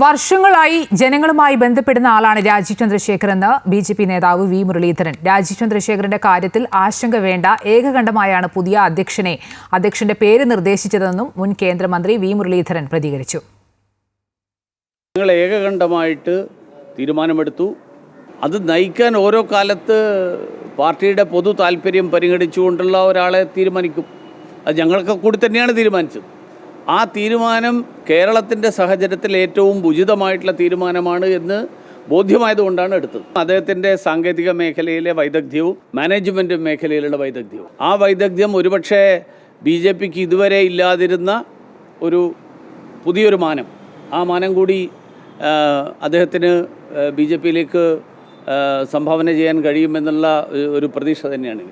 വർഷങ്ങളായി ജനങ്ങളുമായി ബന്ധപ്പെടുന്ന ആളാണ് രാജീവ് ചന്ദ്രശേഖർ എന്ന് ബി ജെ പി നേതാവ് വി മുരളീധരൻ. രാജീവ് ചന്ദ്രശേഖറിന്റെ കാര്യത്തിൽ ആശങ്ക വേണ്ട ഏകകണ്ഠമായാണ് പുതിയ അധ്യക്ഷനെ അധ്യക്ഷന്റെ പേര് നിർദ്ദേശിച്ചതെന്നും മുൻ കേന്ദ്രമന്ത്രി വി മുരളീധരൻ പ്രതികരിച്ചു. ഏകകണ്ഠമായിട്ട് തീരുമാനമെടുത്തു. അത് നയിക്കാൻ ഓരോ കാലത്ത് പാർട്ടിയുടെ പൊതു താല്പര്യം പരിഗണിച്ചുകൊണ്ടുള്ള ഒരാളെ തീരുമാനിക്കും. അത് ഞങ്ങൾക്ക് കൂടി തന്നെയാണ് തീരുമാനിച്ചത്. ആ തീരുമാനം കേരളത്തിന്റെ സാഹചര്യത്തിൽ ഏറ്റവും ഉചിതമായിട്ടുള്ള തീരുമാനമാണ് എന്ന് ബോധ്യമായതുകൊണ്ടാണ് എടുത്തത്. അദ്ദേഹത്തിന്റെ സാങ്കേതിക മേഖലയിലെ വൈദഗ്ധ്യവും മാനേജ്മെന്റ് മേഖലയിലുള്ള വൈദഗ്ധ്യവും. ആ വൈദഗ്ധ്യം ഒരുപക്ഷെ ബി ജെ പിക്ക് ഇതുവരെ ഇല്ലാതിരുന്ന ഒരു പുതിയൊരു മാനം. ആ മാനം കൂടി അദ്ദേഹത്തിന് ബി ജെ പിയിലേക്ക് സംഭാവന ചെയ്യാൻ കഴിയുമെന്നുള്ള ഒരു പ്രതീക്ഷ തന്നെയാണ്.